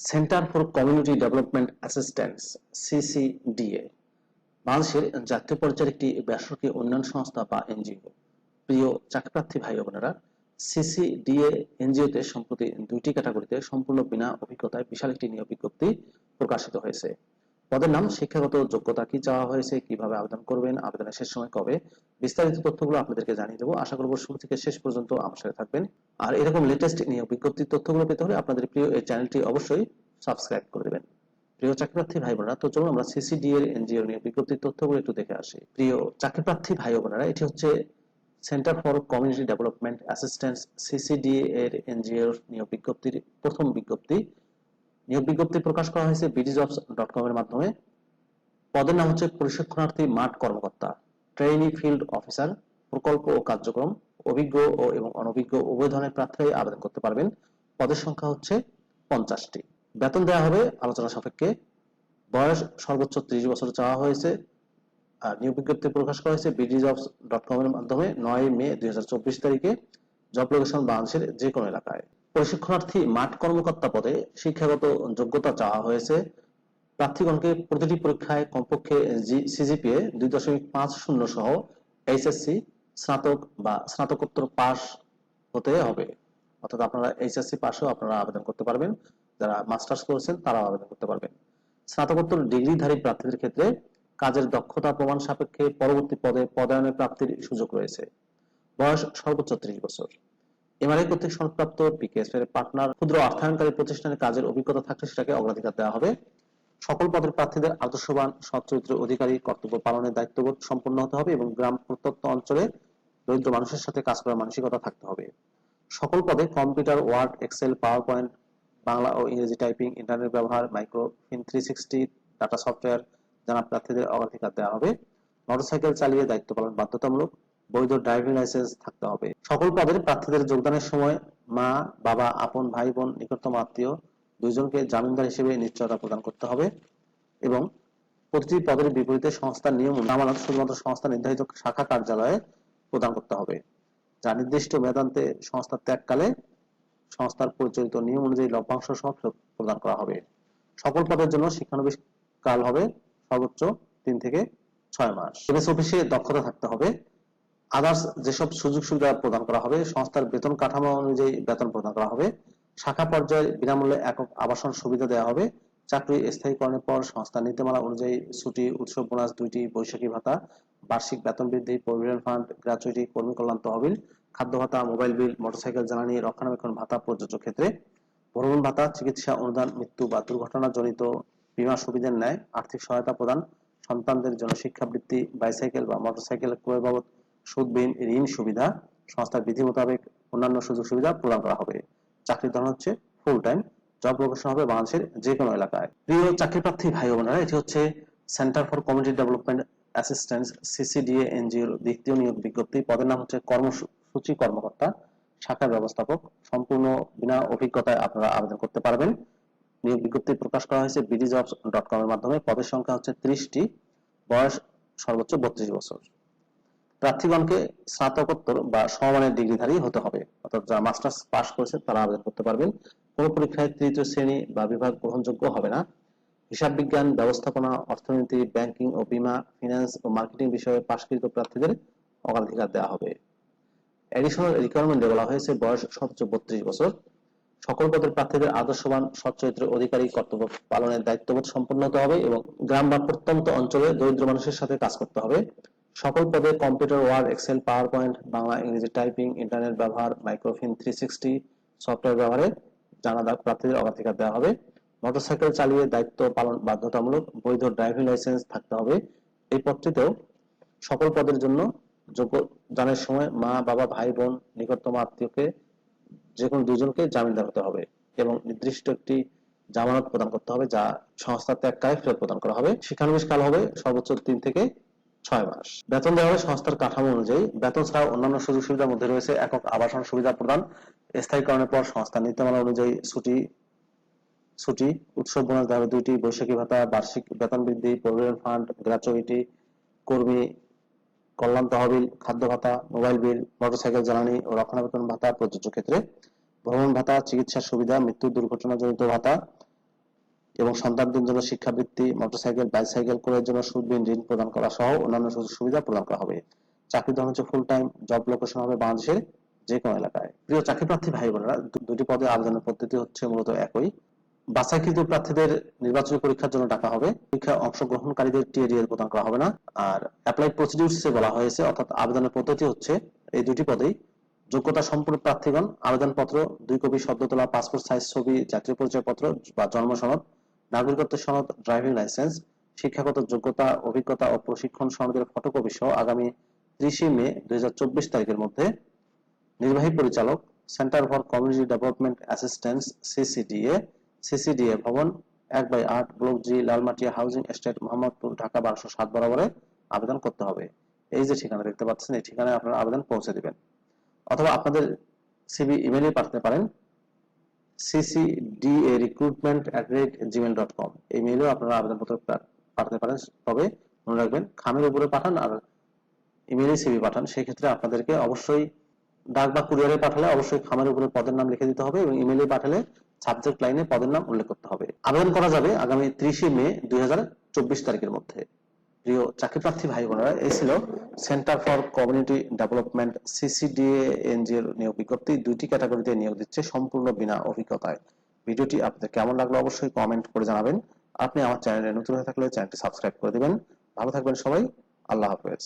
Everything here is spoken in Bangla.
Centre for community development assistance CCDA বাংলাদেশের জাতীয় পর্যায়ের একটি বেসরকারি উন্নয়ন সংস্থা বা এনজিও। প্রিয় চাকরিপ্রার্থী ভাই বোনেরা সিসিডিএ এনজিওতে সম্প্রতি দুইটি ক্যাটাগরিতে সম্পূর্ণ বিনা অভিজ্ঞতায় বিশাল একটি নিয়োগ বিজ্ঞপ্তি প্রকাশিত হয়েছে। পদের নাম, শিক্ষাগত যোগ্যতা কি চাওয়া হয়েছে, কীভাবে আবেদন করবেন, আবেদনের শেষ সময় কবে, বিস্তারিত তথ্যগুলো আপনাদেরকে জানিয়ে দেবো। আশা করব শুরু থেকে শেষ পর্যন্ত আমার সাথে থাকবেন আর এরকম লেটেস্ট নিয়োগ বিজ্ঞপ্তির তথ্যগুলো পেতে হলে আপনাদের প্রিয় এই চ্যানেলটি অবশ্যই সাবস্ক্রাইব করে দেবেন। প্রিয় চাকরিপ্রার্থী ভাই বোনেরা তো চলুন আমরা সিসিডি এর এনজিও নিয়োগ বিজ্ঞপ্তির তথ্যগুলো একটু দেখে আসি। প্রিয় চাকরিপ্রার্থী ভাই বোনেরা এটি হচ্ছে centre for community development assistance CCDA এর এনজিওর নিয়োগ বিজ্ঞপ্তির প্রথম বিজ্ঞপ্তি। নিয়োগ বিজ্ঞপ্তি প্রকাশ করা হয়েছে বিডিজবস ডট কম এর মাধ্যমে। পদের নাম হচ্ছে প্রশিক্ষণার্থী মাঠ কর্মকর্তা ট্রেনি ফিল্ড অফিসার প্রকল্প ও কার্যক্রম। অভিজ্ঞ ও এবং অনভিজ্ঞ উভয় ধরনের প্রার্থীরাই আবেদন করতে পারবেন। পদের সংখ্যা হচ্ছে পঞ্চাশটি। বেতন দেওয়া হবে আলোচনা সাপেক্ষে। বয়স সর্বোচ্চ ত্রিশ বছর চাওয়া হয়েছে। আর নিয়োগ বিজ্ঞপ্তি প্রকাশ করা হয়েছে বিডিজবস ডট কম এর মাধ্যমে নয় মে দুই তারিখে। জব লোকেশন বাংলাদেশের যে কোনো এলাকায়। প্রশিক্ষণার্থী মাঠ কর্মকর্তা পদে শিক্ষাগত যোগ্যতা চাওয়া হয়েছে। প্রার্থীগণকে প্রতিটি পরীক্ষায় কমপক্ষে সিজিপিএ দুই দশমিক পাঁচ শূন্য সহ এইচএসসি স্নাতক বা স্নাতকোত্তর পাস হতে হবে। অর্থাৎ আপনারা এইচএসসি পাশেও আপনারা আবেদন করতে পারবেন। যারা মাস্টার্স করেছেন তারাও আবেদন করতে পারবেন। স্নাতকোত্তর ডিগ্রিধারী প্রার্থীদের ক্ষেত্রে কাজের দক্ষতা প্রমাণ সাপেক্ষে পরবর্তী পদে পদায়নের প্রাপ্তির সুযোগ রয়েছে। বয়স সর্বোচ্চ ত্রিশ বছর। এমআরআই কর্তৃক সনদপ্রাপ্ত পিকেএস এর পার্টনার ক্ষুদ্র অর্থায়নকারী প্রতিষ্ঠানে কাজের অভিজ্ঞতা থাকলে সেটাকে অগ্রাধিকার দেওয়া হবে। সকল পদের প্রার্থীদের আদর্শবান সচ্চরিত্র অধিকারী কর্তব্য পালনের দায়িত্ববোধ সম্পন্ন হতে হবে এবং গ্রাম প্রত্যন্ত অঞ্চলে দরিদ্র মানুষের সাথে কাজ করার মানসিকতা থাকতে হবে। সকল পদে computer, Word, Excel PowerPoint Bangla ও ইংরেজি টাইপিং, ইন্টারনেট ব্যবহার Microfin three sixty data software জানা প্রার্থীদের অগ্রাধিকার দেওয়া হবে। মোটরসাইকেল চালিয়ে দায়িত্ব পালন বাধ্যতামূলক। বৈধ ড্রাইভিং লাইসেন্স থাকতে হবে। সকল পদের প্রার্থীদের যোগদানের সময় মা, বাবা, আপন ভাই বোন নিকটতম আত্মীয় দুইজনকে জামিনদার হিসেবে নিশ্চয়তা প্রদান করতে হবে এবং প্রতিটি পদের বিপরীতে সংস্থার নিয়ম জামানত শুধুমাত্র সংস্থা নির্ধারিত শাখা কার্যালয়ে প্রদান করতে হবে। যা নির্দিষ্ট মেদান্তে সংস্থা ত্যাগকালে সংস্থার পরিচালিত নিয়ম অনুযায়ী লভ্যাংশ সহ প্রদান করা হবে। সকল পদের জন্য শিক্ষানবিশ কাল হবে সর্বোচ্চ তিন থেকে ছয় মাস। এমএস অফিসে দক্ষতা থাকতে হবে। আদার্স যেসব সুযোগ সুবিধা প্রদান করা হবে, সংস্থার বেতন কাঠামো অনুযায়ী বেতন প্রদান করা হবে। শাখা পর্যায়ে বিনামূল্যে একক আবাসন সুবিধা দেওয়া হবে। চাকরি স্থায়ীকরণের পর সংস্থার নীতিমালা অনুযায়ী ছুটি, উৎসব বোনাস, দুইটি বৈশাখী ভাতা, বার্ষিক বেতন বৃদ্ধি, প্রভিডেন্ট ফান্ড গ্র্যাচুইটি কর্মী কল্যাণ তহবিল, খাদ্য ভাতা, মোবাইল বিল, মোটরসাইকেল জ্বালানি, রক্ষণাবেক্ষণ ভাতা প্রযোজ্য ক্ষেত্রে ভ্রমণ ভাতা, চিকিৎসা অনুদান, মৃত্যু বা দুর্ঘটনা জনিত বীমা সুবিধার ন্যায় আর্থিক সহায়তা প্রদান, সন্তানদের জন্য শিক্ষাবৃত্তি বাইসাইকেল বা মোটরসাইকেল ক্রয় বাবদ সুদবিহীন ঋণ সুবিধা, সংস্থার বিধি মোতাবেক অন্যান্য সুযোগ সুবিধা প্রদান করা হবে। চাকরির ধরন হচ্ছে ফুল টাইম জব লোকেশন হবে বাংলাদেশের যে কোনো এলাকায়। প্রিয় চাকরি প্রার্থী ভাই বোনেরা, এটি হচ্ছে centre for community development assistance CCDA এনজিওর দ্বিতীয় নিয়োগ বিজ্ঞপ্তি। পদের নাম হচ্ছে কর্মসূচি কর্মকর্তা, শাখার ব্যবস্থাপক। সম্পূর্ণ বিনা অভিজ্ঞতায় আপনারা আবেদন করতে পারবেন। নিয়োগ বিজ্ঞপ্তি প্রকাশ করা হয়েছে বিডিজবস ডট কম এর মাধ্যমে। পদের সংখ্যা হচ্ছে ত্রিশটি, বয়স সর্বোচ্চ বত্রিশ বছর। প্রার্থীগণকে স্নাতকোত্তর বা সমমানের ডিগ্রিধারী হতে হবে, অর্থাৎ যারা মাস্টার্স পাস করেছে তারা আবেদন করতে পারবেন। কোন পরীক্ষায় তৃতীয় শ্রেণি বা বিভাগ গ্রহণযোগ্য হবে না। হিসাব বিজ্ঞান, ব্যবস্থাপনা, অর্থনীতি, ব্যাংকিং ও বীমা, ফিনান্স ও মার্কেটিং বিষয়ে পাশকৃত প্রার্থীদের অগ্রাধিকার দেওয়া হবে। এডিশনাল রিকোয়ারমেন্টে বলা হয়েছে বয়স সর্বোচ্চ বত্রিশ বছর। সকল পদের প্রার্থীদের আদর্শবান, সচ্চরিত্র, অধিকারী, কর্তব্য পালনের দায়িত্ববোধ সম্পন্ন হতে হবে এবং গ্রাম বা প্রত্যন্ত অঞ্চলে দরিদ্র মানুষের সাথে কাজ করতে হবে। সকল পদে computer, Word, Excel PowerPoint Bangla Ingreji typing, internet ব্যবহার, মাইক্রোফিন, থ্রি সিক্সটি সফটওয়্যার ব্যবহারে জানাদার প্রার্থীদের অগ্রাধিকার দেওয়া হবে। মোটরসাইকেল চালিয়ে দায়িত্ব পালন বাধ্যতামূলক বৈধ ড্রাইভিং লাইসেন্স থাকতে হবে। এই পদটিতেও সকল পদের জন্য যোগদানের সময় মা, বাবা, ভাই, বোন, নিকটতম আত্মীয়কে যে কোনো দুজনকে জামিনদার হতে হবে এবং নির্দিষ্ট একটি জামানত প্রদান করতে হবে যা সংস্থা ত্যাগকালে ফেরত প্রদান করা হবে। শিক্ষানবিশ কাল হবে সর্বোচ্চ তিন থেকে ছয় মাস। বেতন দেওয়া হবে সংস্থার কাঠামো অনুযায়ী। বেতন ছাড়াও অন্যান্য সুযোগ সুবিধার মধ্যে রয়েছে একক আবাসন সুবিধা প্রদান স্থায়ীকরণের পর সংস্থার নীতিমালা অনুযায়ী ছুটি ছুটি, উৎসব বোনাস হবে দুইটি বৈশাখী ভাতা, বার্ষিক বেতন বৃদ্ধি প্রভিডেন্ট ফান্ড গ্র্যাচুইটি কর্মী, কল্যাণ তহবিল, খাদ্য ভাতা, মোবাইল বিল, মোটরসাইকেল জ্বালানি ও রক্ষণাবেক্ষণ ভাতা প্রযোজ্য ক্ষেত্রে। ভ্রমণ ভাতা চিকিৎসা সুবিধা, মৃত্যু দুর্ঘটনা দুর্ঘটনাজনিত ভাতা এবং সন্তানদের জন্য শিক্ষাবৃত্তি, মোটরসাইকেল, বাইসাইকেল ক্রয়ের জন্য সুদবিহীন ঋণ প্রদান করা সহ অন্যান্য সুযোগ সুবিধা প্রদান করা হবে। চাকরির ধরন হচ্ছে ফুল টাইম জব লোকেশন হবে বাংলাদেশের যে কোনো এলাকায়। প্রিয় চাকরি প্রার্থী ভাই বোনেরা দুটি পদে আবেদনের পদ্ধতি হচ্ছে মূলত একই। বাছাইকৃত প্রার্থীদের নির্বাচনী পরীক্ষার জন্য ডাকা হবে। পরীক্ষায় অংশগ্রহণকারীদের টিএডিএল প্রদান করা হবে না। আর অ্যাপ্লাই প্রসিডিউরস বলা হয়েছে, অর্থাৎ আবেদনের পদ্ধতি হচ্ছে এই দুটি পদেই। যোগ্যতা সম্পূর্ণ প্রার্থীগণ, আবেদনপত্র, দুই কপি সদ্য তোলা পাসপোর্ট সাইজ ছবি, জাতীয় পরিচয়পত্র বা জন্ম সনদ নাগরিকত্বের সনদ ড্রাইভিং লাইসেন্স শিক্ষাগত যোগ্যতা, অভিজ্ঞতা ও প্রশিক্ষণ সনদের ফটোকপি সহ আগামী ত্রিশে মে দুই হাজার চব্বিশ তারিখের মধ্যে নির্বাহী পরিচালক centre for community development assistance CCDA CCDA ভবন, এক বাই আট block G, Lalmatia housing estate, Mohammadpur, Dhaka বারোশো সাত বরাবরে আবেদন করতে হবে। এই যে ঠিকানা দেখতে পাচ্ছেন, এই ঠিকানায় আপনারা আবেদন পৌঁছে দিবেন। অথবা আপনাদের সিবি ইমেলে পাঠাতে পারেন ccda recruitment rate gmail dot com এই মেইলেও আপনারা আবেদনপত্র পাঠাতে পারেন, তবে মনে রাখবেন, খামের উপরে পাঠান আর ইমেইলে সিভি পাঠান। সেক্ষেত্রে আপনাদেরকে অবশ্যই ডাক বা কুরিয়ারে পাঠালে অবশ্যই খামের উপরে পদের নাম লিখে দিতে হবে এবং ইমেইলে পাঠালে সাবজেক্ট লাইনে পদের নাম উল্লেখ করতে হবে। আবেদন করা যাবে আগামী ত্রিশে মে দুই তারিখের মধ্যে। প্রিয় চাকরি প্রার্থী ভাই বোনেরা এই ছিল centre for community development CCDA এনজিওর নিয়োগ বিজ্ঞপ্তি। দুইটি ক্যাটাগরিতে নিয়োগ দিচ্ছে সম্পূর্ণ বিনা অভিজ্ঞতায়। ভিডিওটি আপনাদের কেমন লাগল অবশ্যই কমেন্ট করে জানাবেন। আপনি আমার চ্যানেলে নতুন হয়ে থাকলে চ্যানেলটি সাবস্ক্রাইব করে দিবেন। ভালো থাকবেন সবাই। আল্লাহ হাফেজ।